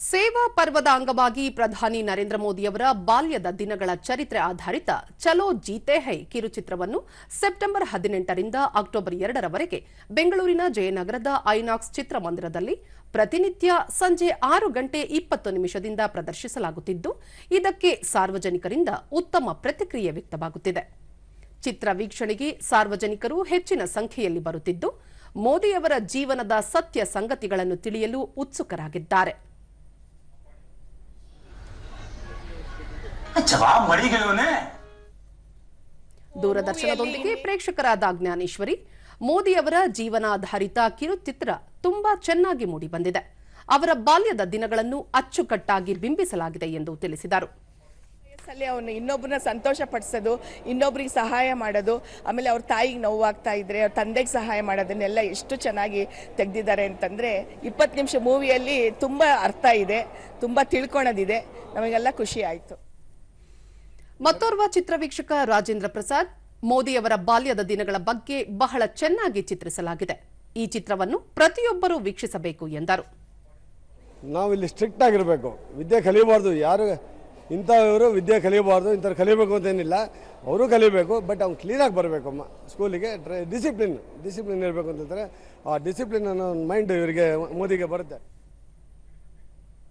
ಸೇವಾ ಪರ್ವದ ಅಂಗವಾಗಿ ಪ್ರಧಾನಿ ನರೇಂದ್ರ ಮೋದಿಯವರ ಬಾಲ್ಯದ ದಿನಗಳ ಚರಿತ್ರೆ ಆಧಾರಿತ ಚಲೋ ಜೀತೆ ಹೈ ಕಿರುಚಿತ್ರವನ್ನು ಸೆಪ್ಟೆಂಬರ್ ಹದಿನೆಂಟರಿಂದ ಅಕ್ಟೋಬರ್ ಎರಡರವರೆಗೆ ಬೆಂಗಳೂರಿನ ಜಯನಗರದ ಐನಾಕ್ಸ್ ಚಿತ್ರಮಂದಿರದಲ್ಲಿ ಪ್ರತಿನಿತ್ಯ ಸಂಜೆ ಆರು ಗಂಟೆ ಇಪ್ಪತ್ತು ನಿಮಿಷದಿಂದ ಪ್ರದರ್ಶಿಸಲಾಗುತ್ತಿದ್ದು, ಇದಕ್ಕೆ ಸಾರ್ವಜನಿಕರಿಂದ ಉತ್ತಮ ಪ್ರತಿಕ್ರಿಯೆ ವ್ಯಕ್ತವಾಗುತ್ತಿದೆ. ಚಿತ್ರ ವೀಕ್ಷಣೆಗೆ ಸಾರ್ವಜನಿಕರು ಹೆಚ್ಚಿನ ಸಂಖ್ಯೆಯಲ್ಲಿ ಬರುತ್ತಿದ್ದು, ಮೋದಿಯವರ ಜೀವನದ ಸತ್ಯ ಸಂಗತಿಗಳನ್ನು ತಿಳಿಯಲು ಉತ್ಸುಕರಾಗಿದ್ದಾರೆ. ದೂರದರ್ಶನದೊಂದಿಗೆ ಪ್ರೇಕ್ಷಕರಾದ ಜ್ಞಾನೇಶ್ವರಿ ಮೋದಿಯವರ ಜೀವನಾಧಾರಿತ ಕಿರುಚಿತ್ರ ತುಂಬಾ ಚೆನ್ನಾಗಿ ಮೂಡಿಬಂದಿದೆ. ಅವರ ಬಾಲ್ಯದ ದಿನಗಳನ್ನು ಅಚ್ಚುಕಟ್ಟಾಗಿ ಬಿಂಬಿಸಲಾಗಿದೆ ಎಂದು ತಿಳಿಸಿದರು. ಅಲ್ಲಿ ಅವನು ಇನ್ನೊಬ್ಬರನ್ನ ಸಂತೋಷ ಪಡಿಸೋದು ಇನ್ನೊಬ್ರಿಗೆ ಸಹಾಯ ಮಾಡೋದು ಆಮೇಲೆ ಅವ್ರ ತಾಯಿಗೆ ನೋವಾಗ್ತಾ ಇದ್ರೆ ಅವ್ರ ತಂದೆಗೆ ಸಹಾಯ ಮಾಡೋದನ್ನೆಲ್ಲ ಎಷ್ಟು ಚೆನ್ನಾಗಿ ತೆಗೆದಿದ್ದಾರೆ ಅಂತಂದ್ರೆ ಇಪ್ಪತ್ತು ನಿಮಿಷ ಮೂವಿಯಲ್ಲಿ ತುಂಬ ಅರ್ಥ ಇದೆ ತುಂಬ ತಿಳ್ಕೊಳೋದಿದೆ. ನಮಗೆಲ್ಲ ಖುಷಿ ಆಯಿತು. ಮತ್ತೋರ್ವ ಚಿತ್ರವೀಕ್ಷಕ ರಾಜೇಂದ್ರ ಪ್ರಸಾದ್ ಮೋದಿಯವರ ಬಾಲ್ಯದ ದಿನಗಳ ಬಗ್ಗೆ ಬಹಳ ಚೆನ್ನಾಗಿ ಚಿತ್ರಿಸಲಾಗಿದೆ. ಈ ಚಿತ್ರವನ್ನು ಪ್ರತಿಯೊಬ್ಬರೂ ವೀಕ್ಷಿಸಬೇಕು ಎಂದರು. ನಾವು ಇಲ್ಲಿ ಸ್ಟ್ರಿಕ್ಟ್ ಆಗಿರಬೇಕು. ವಿದ್ಯೆ ಕಲಿಬಾರ್ದು ಯಾರು ಇಂಥವರು ವಿದ್ಯೆ ಕಲಿಬಾರ್ದು ಇಂಥವ್ರು ಕಲಿಬೇಕು ಅಂತೇನಿಲ್ಲ ಅವರು ಕಲಿಬೇಕು ಬಟ್ ಅವ್ನು ಕ್ಲೀನಾಗಿ ಬರಬೇಕು. ಅಮ್ಮ ಸ್ಕೂಲಿಗೆ ಡಿಸಿಪ್ಲಿನ್ ಡಿಸಿಪ್ಲಿನ್ ಇರಬೇಕು ಅಂತಂದರೆ ಆ ಡಿಸಿಪ್ಲಿನ್ ಅನ್ನೋ ಮೈಂಡ್ ಇವರಿಗೆ, ಮೋದಿಗೆ ಬರುತ್ತೆ.